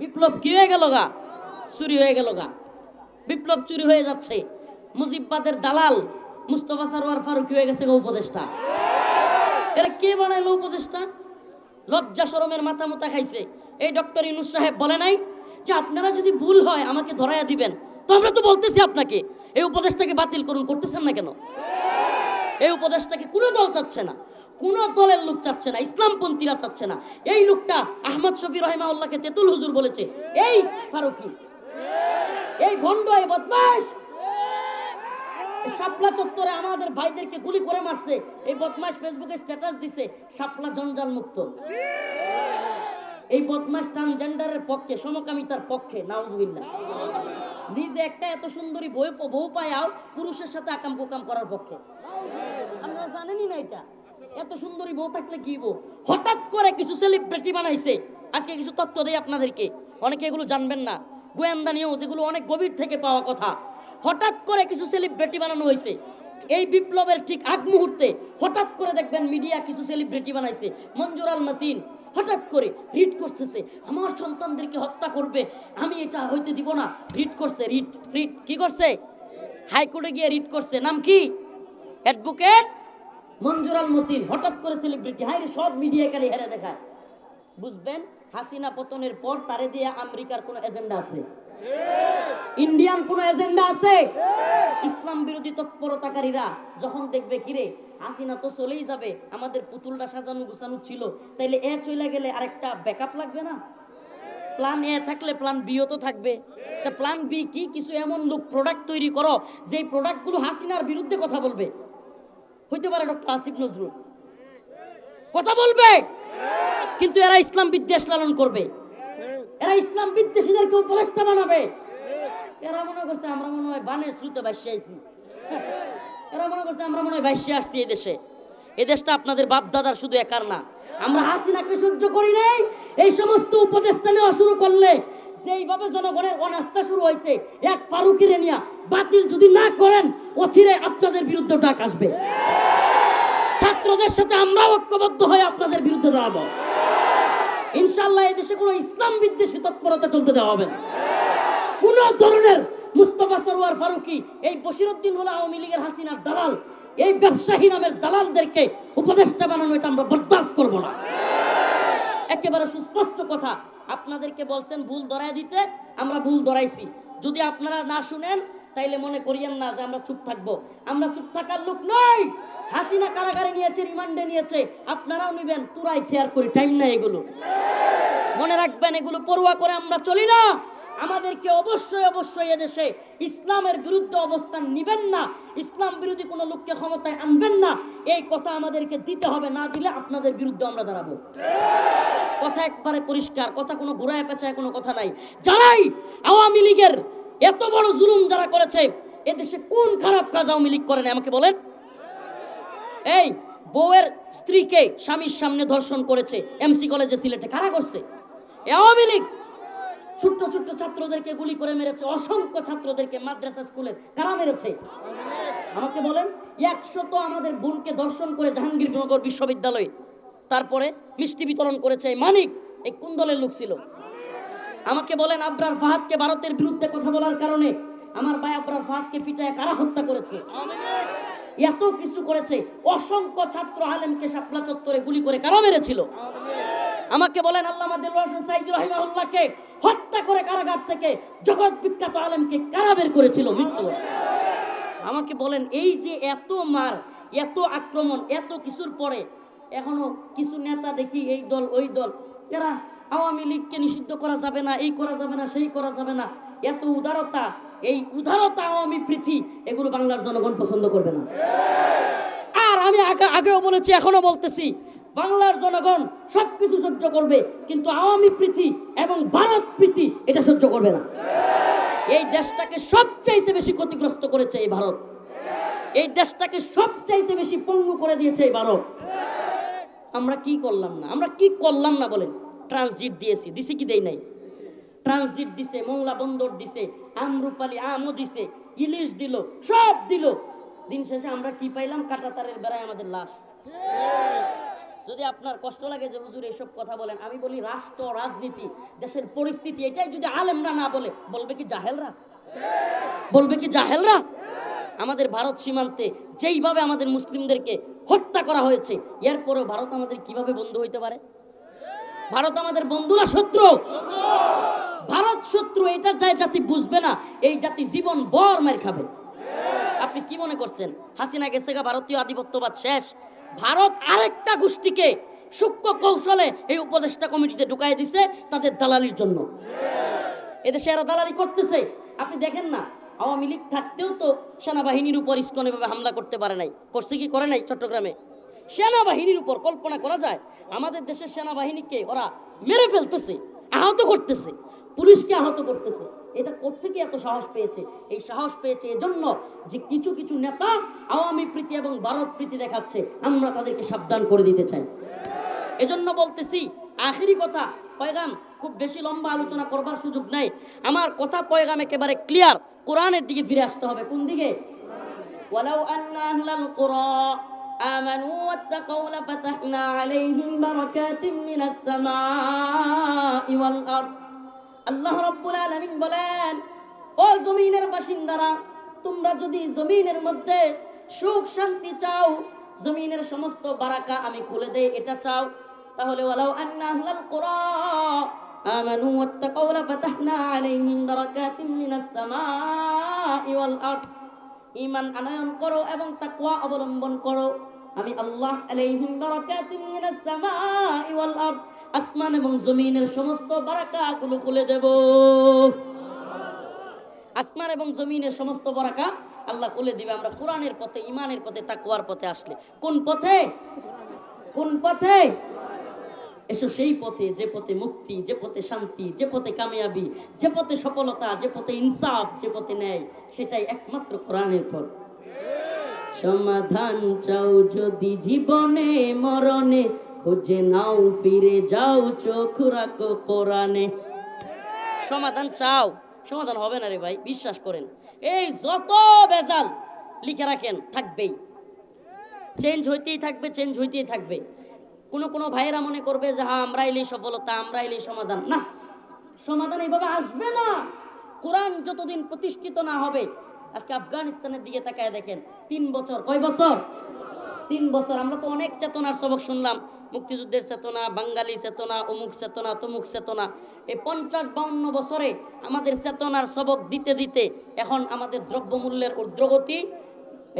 বিপ্লব কি হয়ে গেল গা? চুরি হয়ে গেল গা। বিপ্লব চুরি হয়ে যাচ্ছে। মুজিববাদের দালাল মুস্তফা সারোয়ার ফারুকি হয়ে গেছে উপদেষ্টা। এরা কে বানাইলো উপদেষ্টা? লজ্জা শরমের মাথা মোতা খাইছে। এই ডক্টর ইনুস সাহেব বলে নাই যে আপনারা যদি ভুল হয় আমাকে ধরাইয়া দিবেন। তো আমরা তো বলতেছি আপনাকে, এই উপদেশটাকে বাতিল করুন, করতেছেন না কেন? এই উপদেশটাকে কোনো দল চাচ্ছে না। কোন দলের লোক চাচ্ছে না, ইসলামপন্থীরা চাচ্ছে না। এই লোকটা আহমদ শফি রহিমাউল্লাহকে তেতুল হুজুর বলেছে। এই ফারুকি। এই ভণ্ড এই বদমাস শাপলা চত্বরে আমাদের ভাইদেরকে গুলি করে মারছে। এই বদমাস ফেসবুকে স্ট্যাটাস দিছে, শাপলা জঞ্জাল মুক্ত। এই বদমাস ট্রান্সজেন্ডারের পক্ষে, সমকামিতার পক্ষে, নাউজুবিল্লাহ। নিজে একটা এত সুন্দরী বউ বউ পায়াও পুরুষের সাথে আকাম কুকাম করার পক্ষে। আপনারা জানেনই না এটা। এত সুন্দরী বউ থাকলে কি বউ? হঠাৎ করে কিছু সেলিব্রিটি বানাইছে। আজকে কিছু তথ্য দেই আপনাদেরকে। অনেকে এগুলো জানবেন না। গোয়েন্দা নিউজ এগুলো অনেক গভীর থেকে পাওয়া কথা। হঠাৎ করে কিছু সেলিব্রিটি বানানো হয়েছে। এই বিপ্লবের ঠিক আগ মুহূর্তে হঠাৎ করে দেখবেন মিডিয়া কিছু সেলিব্রিটি বানাইছে। মঞ্জুর আল মাতিন, হঠাৎ করে রিট করতেছে। আমার সন্তানদেরকে হত্যা করবে। আমি এটা হইতে দিব না। রিট করছে, রিট রিট, কি করছে? হাইকোর্টে গিয়ে রিট করছে। নাম কি? অ্যাডভোকেট? মঞ্জুর আল মতিন হঠাৎ করে সেলিব্রিটি হাই সব মিডিয়া খালি হেরে দেখায়। বুঝবেন, হাসিনা পতনের পর তারে দিয়ে আমেরিকার কোনো এজেন্ডা আছে? ইন্ডিয়ান কোনো এজেন্ডা আছে? ইসলাম বিরোধী তৎপরতাকারীরা যখন দেখবে, কিরে, হাসিনা তো চলেই যাবে, আমাদের পুতুলটা সাজানো গুছানো ছিল, তাইলে এ চলে গেলে আরেকটা ব্যাকআপ লাগবে না? প্ল্যান এ থাকলে প্ল্যান বিও তো থাকবে। তা প্ল্যান বি কি? কিছু এমন লোক প্রোডাক্ট তৈরি করো যে প্রোডাক্টগুলো হাসিনার বিরুদ্ধে কথা বলবে। হইতে পারে ডক্টর আসিফ নজরুল। কথা বলবে? কিন্তু এরা ইসলাম বিদ্বেষ লালন করবে। এরা ইসলাম বিদ্বেষীদেরকে উপদেষ্টা বানাবে। এরা মনে করছে আমরা মনে হয় বানের শ্রুতে বাসে আইছি। এরা মনে করছে আমরা মনে হয় বাইশে আসছি এই দেশে। এই দেশটা আপনাদের বাপ দাদার শুধু একার না। আমরা হাসিনাকে সহ্য করি নাই। এই সমস্ত উপদেষ্টা নেওয়া শুরু করলে যেইভাবে জনগণের অনাস্থা শুরু হয়েছে। এক ফারুকিরে নিয়া বাতিল যদি না করেন, অচিরে আপনাদের বিরুদ্ধে ডাক আসবে। ছাত্রদের সাথে আমরাও ঐক্যবদ্ধ হয়ে আপনাদের বিরুদ্ধে দাঁড়াবো। ইনশাল্লাহ এই কোনো ইসলাম বিদ্বেষী তৎপরতা চলতে দেওয়া হবে না। কোন ধরনের মুস্তফা সরোয়ার ফারুকি, এই বসিরুদ্দিন হলো আওয়ামী লীগের হাসিনার দালাল, এই ব্যবসায়ী নামের দালালদেরকে উপদেষ্টা বানানো এটা আমরা বরদাস্ত করব না। একেবারে সুস্পষ্ট কথা আপনাদেরকে বলছেন ভুল ধরাই দিতে, আমরা ভুল ধরাইছি। যদি আপনারা না শুনেন, তাইলে মনে করিয়েন না যে আমরা চুপ থাকব। আমরা চুপ থাকার লোক নই। হাসিনা কারাগারে নিয়েছে, রিমান্ডে নিয়েছে। আপনারাও নিবেন, তোরাই খেয়ার করি। টাইম না এগুলো। মনে রাখবেন, এগুলো পড়ুয়া করে আমরা চলি না। আমাদেরকে অবশ্যই অবশ্যই এদেশে ইসলামের বিরুদ্ধে অবস্থান নিবেন না। ইসলাম বিরোধী কোনো লোককে ক্ষমতায় আনবেন না। এই কথা আমাদেরকে দিতে হবে, না দিলে আপনাদের বিরুদ্ধে আমরা দাঁড়াবো। কথা একবারে পরিষ্কার, কথা কোনো ঘুরায় পেঁচায় কোনো কথা নাই। যারাই আওয়ামী লীগের এত বড় জুলুম যারা করেছে, এদেশে কোন খারাপ কাজ আওয়ামী লীগ করেন আমাকে বলেন। এই বউয়ের স্ত্রীকে স্বামীর সামনে ধর্ষণ করেছে, এমসি কলেজে সিলেটে কারা করছে? আওয়ামী লীগ ছোট্ট ছোট্ট ছাত্রদেরকে গুলি করে মেরেছে, অসংখ্য ছাত্রদেরকে মাদ্রাসা স্কুলে কারা মেরেছে? আমাকে বলেন, একশত আমাদের বোনকে দর্শন করে জাহাঙ্গীরনগর বিশ্ববিদ্যালয়ে। তারপরে মিষ্টি বিতরণ করেছে মানিক, এই কুন্দলের দলের লোক ছিল। আমাকে বলেন, আবরার ফাহাদকে ভারতের বিরুদ্ধে কথা বলার কারণে আমার ভাই আবরার ফাহাদকে পিটায় কারা হত্যা করেছে? এত কিছু করেছে, অসংখ্য ছাত্র আলেমকে শাপলা চত্বরে গুলি করে কারা মেরেছিল? আমাকে বলেন আল্লাহ রহিমাউল্লাহকে হত্যা করে কারাগার থেকে জগৎ বিখ্যাত আলেমকে কারা বের করেছিল? মৃত্যু আমাকে বলেন, এই যে এত মার, এত আক্রমণ, এত কিছুর পরে এখনও কিছু নেতা দেখি এই দল, ওই দল, এরা আওয়ামী লীগকে নিষিদ্ধ করা যাবে না, এই করা যাবে না, সেই করা যাবে না। এত উদারতা, এই উদারতা আওয়ামী পৃথি এগুলো বাংলার জনগণ পছন্দ করবে না। আর আমি আগে- আগেও বলেছি, এখনও বলতেছি বাংলার জনগণ সবকিছু সহ্য করবে, কিন্তু আওয়ামী প্রীতি এবং ভারত প্রীতি এটা সহ্য করবে না। এই দেশটাকে সবচাইতে বেশি ক্ষতিগ্রস্ত করেছে এই ভারত। এই দেশটাকে সবচাইতে বেশি পঙ্গু করে দিয়েছে এই ভারত। আমরা কি করলাম না? আমরা কি করলাম না বলেন? ট্রানজিট দিয়েছি, দিছি কি দেই নাই? ট্রানজিট দিছে, মোংলা বন্দর দিছে, আমরুপালি আমও দিছে, ইলিশ দিল, সব দিল। দিন শেষে আমরা কি পাইলাম? কাটাতারের বেড়ায় আমাদের লাশ। যদি আপনার কষ্ট লাগে যে হুজুর এসব কথা বলেন, আমি বলি রাষ্ট্র, রাজনীতি, দেশের পরিস্থিতি, এটাই যদি আলেমরা না বলে, বলবে কি জাহেলরা? বলবে কি জাহেলরা? আমাদের ভারত সীমান্তে যেইভাবে আমাদের মুসলিমদেরকে হত্যা করা হয়েছে, এরপরেও ভারত আমাদের কীভাবে বন্ধু হইতে পারে? ভারত আমাদের বন্ধু না শত্রু? ভারত শত্রু, এটা যায় জাতি বুঝবে না, এই জাতি জীবন বর মার খাবে। আপনি কি মনে করছেন? হাসিনা গেছে ভারতীয় আধিপত্যবাদ শেষ। ভারত আরেকটা গোষ্ঠীকে সূক্ষ্ম কৌশলে এই উপদেষ্টা কমিটিতে ঢুকাই দিছে তাদের দালালির জন্য। এদেশে এরা দালালি করতেছে। আপনি দেখেন না, আওয়ামী লীগ থাকতেও তো সেনাবাহিনীর উপর ইস্কন এভাবে হামলা করতে পারে নাই। করছে কি করে নাই চট্টগ্রামে? সেনাবাহিনীর উপর কল্পনা করা যায়, আমাদের দেশের সেনাবাহিনীকে ওরা মেরে ফেলতেছে, আহত করতেছে। পুলিশকে আহত করতেছে। এটা কোথেকে এত সাহস পেয়েছে? এই সাহস পেয়েছে এজন্য যে কিছু কিছু নেতা আওয়ামী প্রীতি এবং ভারত প্রীতি দেখাচ্ছে, আমরা তাদেরকে সাবধান করে দিতে চাই। এজন্য বলতেছি, আখিরি কথা, পয়গাম, খুব বেশি লম্বা আলোচনা করবার সুযোগ নাই। আমার কথা পয়গাম একেবারে ক্লিয়ার কোরআনের দিকে ফিরে আসতে হবে। কোন দিকে? ওয়ালাউ আন্না আহলাল কুরা আমানু ওয়াত্তাকাউ লাফাতাহনা আলাইহিম বারাকাতিম মিনাস সামাই ওয়াল আরদ। আল্লাহ রব্বুল আলামিন বলেন, ও জমিনের বাসিন্দারা, তোমরা যদি জমিনের মধ্যে সুখ শান্তি চাও, জমিনের সমস্ত বারাকা আমি খুলে দেই, এটা চাও, তাহলে ওয়ালাউ আন্না আহলাল কুরা, আমানু ওয়াত্তাকাউ লাফাতাহনা আলাইহিম বারাকাতিম মিনাস সামাই ওয়াল আরদ। ঈমান আনয়ন করো এবং তাকওয়া অবলম্বন করো। আমি আল্লাহ আলাইহিম বারাকাতিম মিনাস সামাই ওয়াল আরদ। আসমান এবং জমিনের সমস্ত বারাকাগুলো খুলে দেব। আসমান এবং জমিনের সমস্ত বারাকা আল্লাহ খুলে দিবে। আমরা কোরআনের পথে ইমানের পথে, তাকওয়ার পথে আসলে। কোন পথে? কোন পথে? এসো সেই পথে, যে পথে মুক্তি, যে পথে শান্তি, যে পথে কামিয়াবি, যে পথে সফলতা, যে পথে ইনসাফ, যে পথে ন্যায়, সেটাই একমাত্র কোরআনের পথ। সমাধান চাও যদি জীবনে, মরণে খুঁজে নাও, ফিরে যাও, চোখ রাখো কোরআনে। সমাধান চাও? সমাধান হবে না রে ভাই, বিশ্বাস করেন। এই যত বেজাল লিখে রাখেন, থাকবেই। চেঞ্জ হইতেই থাকবে চেঞ্জ হইতেই থাকবে। কোনো কোনো ভাইয়েরা মনে করবে যে হ্যাঁ আমরা এলেই সফলতা আমরা এলেই সমাধান। না, সমাধান এইভাবে আসবে না। কোরআন যতদিন প্রতিষ্ঠিত না হবে, আজকে আফগানিস্তানের দিকে তাকায় দেখেন, তিন বছর, কয় বছর? তিন বছর, আমরা তো অনেক চেতনার সবক শুনলাম। মুক্তিযুদ্ধের চেতনা, বাঙালি চেতনা, অমুক চেতনা, তমুক চেতনা। এই পঞ্চাশ বাউন্ন বছরে আমাদের চেতনার সবক দিতে দিতে এখন আমাদের দ্রব্যমূল্যের ঊর্ধ্বগতি,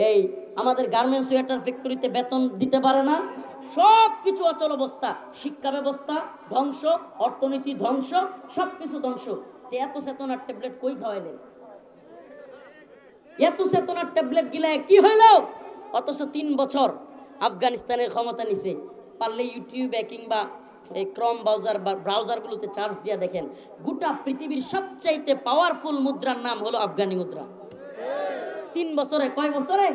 এই আমাদের গার্মেন্টস সোয়েটার ফ্যাক্টরিতে বেতন দিতে পারে না। সব কিছু অচল অবস্থা, শিক্ষা ব্যবস্থা ধ্বংস, অর্থনীতি ধ্বংস সব কিছু ধ্বংস এত চেতনার ট্যাবলেট কই খাওয়াইলেন? এত চেতনার ট্যাবলেট গিলায় কি হইল? অথচ তিন বছর আফগানিস্তানের ক্ষমতা নিছে। পারলে ইউটিউবে কিংবা এই ক্রম ব্রাউজার বা ব্রাউজারগুলোতে চার্জ দিয়া দেখেন। গোটা পৃথিবীর সবচাইতে পাওয়ারফুল মুদ্রার নাম হলো আফগানি মুদ্রা। তিন বছরে, কয় বছরে?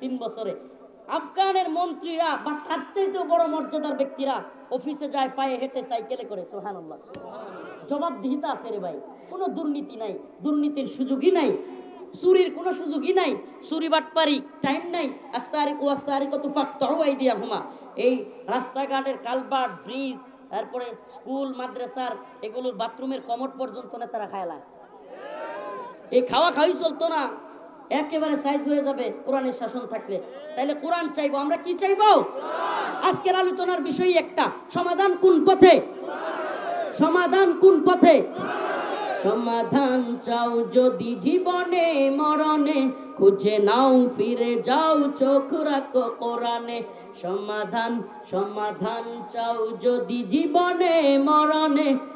তিন বছরে। আফগানের মন্ত্রীরা বা তার চাইতেও বড় মর্যাদার ব্যক্তিরা অফিসে যায়, পায়ে হেঁটে সাইকেলে করে সোহানুল্লাহ জবাবদিহিতা আছে রে ভাই। কোনো দুর্নীতি নাই, দুর্নীতির সুযোগই নাই, চুরির কোনো সুযোগই নাই চুরি বাটপারি টাইম নাই। আসারি কুয়াসারি কত ফাক্তরও এই দিয়া হুমা এই রাস্তাঘাটের কালভার্ট, ব্রিজ, তারপরে স্কুল, মাদ্রাসার এগুলোর বাথরুমের কমট পর্যন্ত নেতারা খায়লা এই খাওয়া খাওয়াই চলতো না, একেবারে সাইজ হয়ে যাবে, কোরআনের শাসন থাকলে। তাইলে কোরআন চাইব, আমরা কি চাইব? আজকের আলোচনার বিষয় একটা, সমাধান কোন পথে? সমাধান কোন পথে? সমাধান চাও যদি জীবনে, মরণে, খুঁজে নাও, ফিরে যাও, চোখ রাখো কোরআনে। সমাধান সমাধান চাও যদি জীবনে, মরণে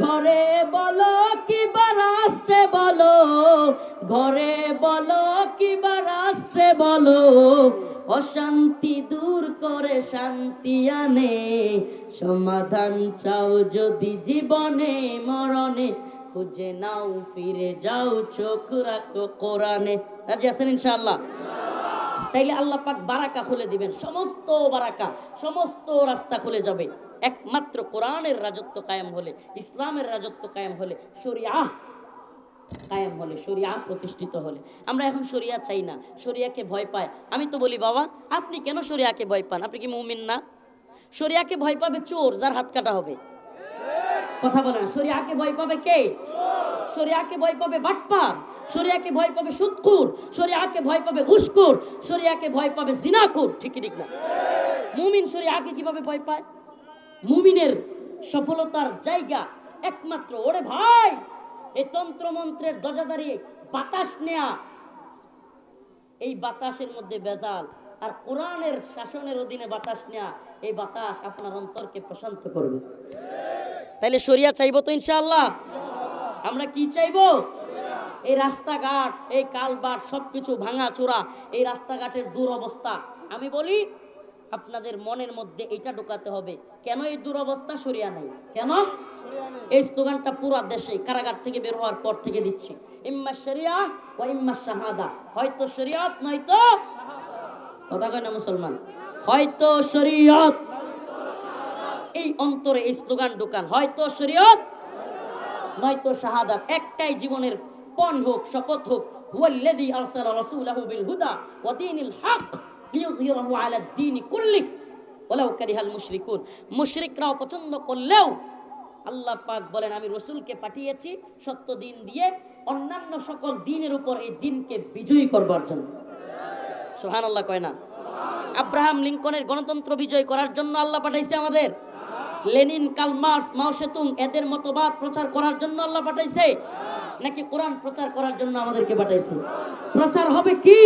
ঘরে বলো কিবা রাষ্ট্রে বলো, ঘরে বলো কিবা রাষ্ট্রে বলো, অশান্তি দূর করে শান্তি আনে, সমাধান চাও যদি জীবনে, মরণে, খুঁজে নাও, ফিরে যাও, চোখ রাখো কোরআনে। রাজি আছেন ইনশাআল্লাহ? তাইলে আল্লাহ পাক বারাকা খুলে দিবেন, সমস্ত বারাকা, সমস্ত রাস্তা খুলে যাবে। একমাত্র কোরআনের রাজত্ব কায়েম হলে, ইসলামের রাজত্ব কায়েম হলে, শরিয়া কায়েম হলে, শরিয়া প্রতিষ্ঠিত হলে। আমরা এখন শরিয়া চাই না, শরিয়াকে ভয় পায়। আমি তো বলি, বাবা, আপনি কেন শরিয়াকে ভয় পান? আপনি কি মুমিন না? শরিয়াকে ভয় পাবে চোর, যার হাত কাটা হবে। কথা বলে না, শরিয়াকে ভয় পাবে কে? শরিয়াকে ভয় পাবে বাটপার, শরিয়াকে ভয় পাবে সুদকুর শরিয়াকে ভয় পাবে ঘুষকুর শরিয়াকে ভয় পাবে জিনাকুর ঠিক ঠিক না? মুমিন শরিয়াকে কীভাবে ভয় পায়? মুমিনের সফলতার জায়গা একমাত্র। ওরে ভাই, এই তন্ত্রমন্ত্রের দরজা দাঁড়িয়ে বাতাস নেয়া। এই বাতাসের মধ্যে বেজাল আর কোরআনের শাসনের অধীনে বাতাস নেয়া, এই বাতাস আপনার অন্তরকে প্রশান্ত করবে। তাইলে শরিয়া চাইব তো ইনশাআল্লাহ? আমরা কি চাইব? এই রাস্তাঘাট, এই কালবাট, সবকিছু ভাঙা চোরা এই রাস্তাঘাটের দুরবস্থা। আমি বলি আপনাদের মনের মধ্যে এটা ঢোকাতে হবে। কেন এই দুরবস্থা? সরিয়া নাই। কেন? এই স্লোগানটা পুরো দেশে কারাগার থেকে বের হওয়ার পর থেকে দিচ্ছি। ইম্মা শরিয়া ও ইম্মা শাহাদা। হয়তো শরিয়ত নয়তো কথা কয় না মুসলমান? হয়তো শরিয়ত। এই অন্তরে এই স্লোগান ঢোকান। হয়তো শরিয়ত নয়তো শাহাদাত একটাই জীবনের পণ হোক শপথ হোক। হুয়াল্লাযী আরসালা রাসূলাহু বিল হুদা ওয়া দীনিল হক। লিইয়ুযহিরাহু আলা দ্বীনি কুল্লি ওয়ালাউ কারিহাল মুশরিকুন। মুশরিকরাও পছন্দ করলেও আল্লাহ পাক বলেন, আমি রসুলকে পাঠিয়েছি সত্য দিন দিয়ে অন্যান্য সকল দিনের উপর এই দিনকে বিজয়ী করবার জন্য। সুবহানাল্লাহ কয় না। আব্রাহাম লিঙ্কনের গণতন্ত্র বিজয় করার জন্য আল্লাহ পাঠাইছে আমাদের। লেনিন, কালমার্স মাও সেতুং এদের মতবাদ প্রচার করার জন্য আল্লাহ পাঠাইছে। নাকি কোরআন প্রচার করার জন্য আমাদেরকে পাঠাইছে? প্রচার হবে কি?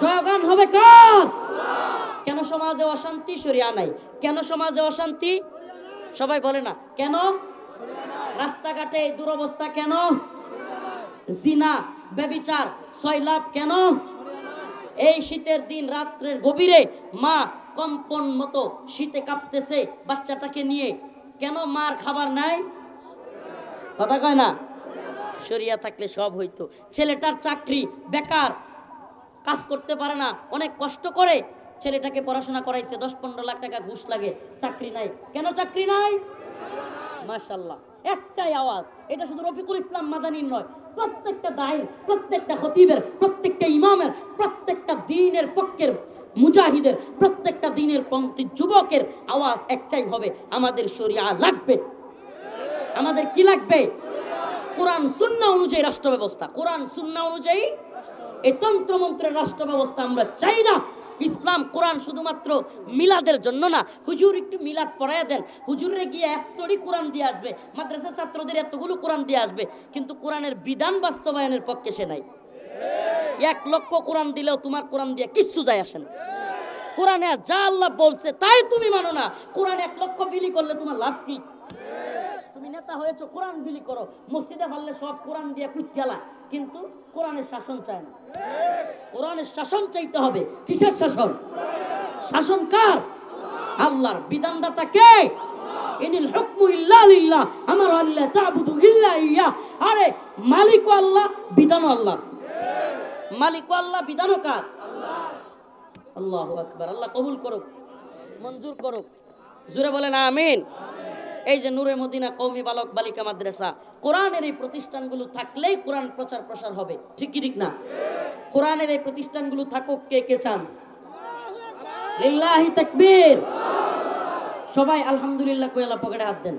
জয়গান হবে কার? কেন সমাজে অশান্তি? সরিয়া নাই। কেন সমাজে অশান্তি? সবাই বলে না। কেন? রাস্তাঘাটে দুরবস্থা কেন? জিনা বেবিচার সয়লাভ কেন? এই শীতের দিন, রাত্রের গভীরে মা কম্পন মতো শীতে কাঁপতেছে বাচ্চাটাকে নিয়ে। কেন মার খাবার নাই? কথা কয় না? সরিয়া থাকলে সব হইতো। ছেলেটার চাকরি বেকার কাজ করতে পারে না, অনেক কষ্ট করে ছেলেটাকে পড়াশোনা করাইছে, দশ পনেরো লাখ টাকা ঘুষ লাগে, চাকরি নাই। কেন চাকরি নাই? মাশাল্লাহ একটাই আওয়াজ, এটা শুধু রফিকুল ইসলাম মাদানির নয়, প্রত্যেকটা দায়ের প্রত্যেকটা খতিবের, প্রত্যেকটা ইমামের, প্রত্যেকটা দিনের পক্ষের মুজাহিদের, প্রত্যেকটা দিনের পন্থী যুবকের আওয়াজ একটাই হবে, আমাদের শরিয়া লাগবে। আমাদের কি লাগবে? কোরআন, সুন্না অনুযায়ী রাষ্ট্র ব্যবস্থা কোরআন, সুন্না অনুযায়ী এই তন্ত্রমন্ত্রের রাষ্ট্র ব্যবস্থা আমরা চাই না। ইসলাম, কোরআন শুধুমাত্র মিলাদের জন্য না। হুজুর, একটু মিলাদ পড়ায় দেন। হুজুরে গিয়ে এতটি কোরআন দিয়ে আসবে মাদ্রাসা ছাত্রদের এতগুলো কোরআন দিয়ে আসবে, কিন্তু কোরআনের বিধান বাস্তবায়নের পক্ষে সে নাই। এক লক্ষ কোরআন দিলেও তোমার কোরআন দিয়ে কিচ্ছু যায় আসে না। কোরআনে যা আল্লাহ বলছে তাই তুমি মানো না। কোরআন এক লক্ষ বিলি করলে তোমার লাভ কি? তুমি নেতা হয়েছো, কোরআন বিলি করো। মসজিদে পারলে সব কোরআন দিয়ে কুচ্চালা কিন্তু কোরআনের শাসন চায় না। কোরআনের শাসন চাইতে হবে। কিসের শাসন? শাসন কার? আল্লাহর। বিধানদাতা কে? ইনিল হুকমু ইল্লা লিল্লাহ, আমার আল্লাহ তাবুদু ইল্লা ইয়া। আরে, মালিক আল্লাহ, বিধান আল্লাহ। মালিক আল্লাহ বিধানও কার? আল্লাহ আকবার। আল্লাহ কবুল করুক, মঞ্জুর করুক। জুড়ে বলেন, আমিন। এই যে নূরে মদিনা কৌমি বালক বালিকা মাদ্রাসা, কোরআনের এই প্রতিষ্ঠানগুলো থাকলেই কোরআন প্রচার প্রসার হবে। ঠিক কি ঠিক না? কোরআনের এই প্রতিষ্ঠানগুলো থাকুক, কে কে চান? সবাই আলহামদুলিল্লাহ কইলা পকেটে হাত দেন।